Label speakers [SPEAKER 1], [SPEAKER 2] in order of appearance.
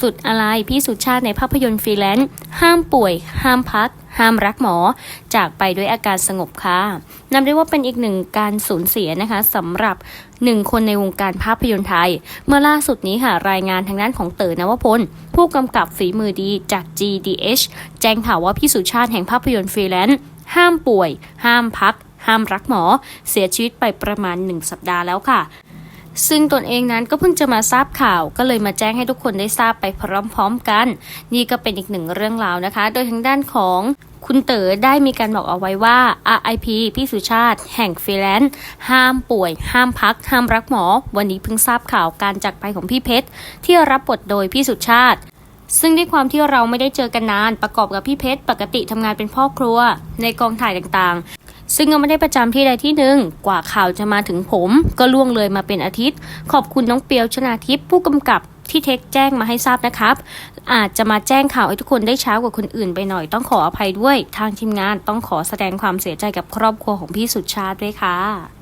[SPEAKER 1] สุดอะไรพี่สุชาติในภาพยนตร์ฟรีแลนซ์ห้ามป่วย ห้ามพัก ห้ามรักหมอ จากไปด้วยอาการสงบค่ะนำได้ว่าเป็นอีกหนึ่งการสูญเสียนะคะสำหรับหนึ่งคนในวงการภาพยนตร์ไทย เมื่อล่าสุดนี้ค่ะ รายงานทางด้านของเต๋อนวพล ผู้กำกับฝีมือดีจาก GDH แจ้งข่าวว่าพี่สุชาติแห่งภาพยนตร์ฟรีแลนซ์ห้ามป่วย ห้ามพัก ห้ามรักหมอ เสียชีวิตไปประมาณ 1 สัปดาห์แล้วค่ะ ซึ่งตนเองนั้นก็เพิ่งจะมาทราบข่าว ก็เลยมาแจ้งให้ทุกคนได้ทราบไปพร้อมๆกัน นี่ก็เป็นอีกหนึ่งเรื่องราวนะคะ โดยทางด้านของคุณเต๋อได้มีการบอกเอาไว้ว่า RIP พี่สุชาติ แห่งฟรีแลนซ์ห้ามป่วย ห้ามพัก ห้ามรักหมอ วันนี้เพิ่งทราบข่าวการจากไปของพี่เพชร ที่รับบทโดยพี่สุชาติ ซึ่งด้วยความที่เราไม่ได้เจอกันนาน ประกอบกับพี่เพชรปกติทำงานเป็นพ่อครัว ในกองถ่ายต่างๆ ซึ่งก็ไม่ได้ประจำที่ใดที่หนึ่งกว่าข่าวจะมาถึงผม ก็ล่วงเลยมาเป็นอาทิตย์ ขอบคุณน้องเปียวชนาทิพย์ผู้กำกับที่เทคแจ้งมาให้ทราบนะครับ อาจจะมาแจ้งข่าวให้ทุกคนได้ช้ากว่าคนอื่นไปหน่อยต้องขออภัยด้วย ทางทีมงานต้องขอแสดงความเสียใจกับครอบครัวของพี่สุดชาติด้วยค่ะ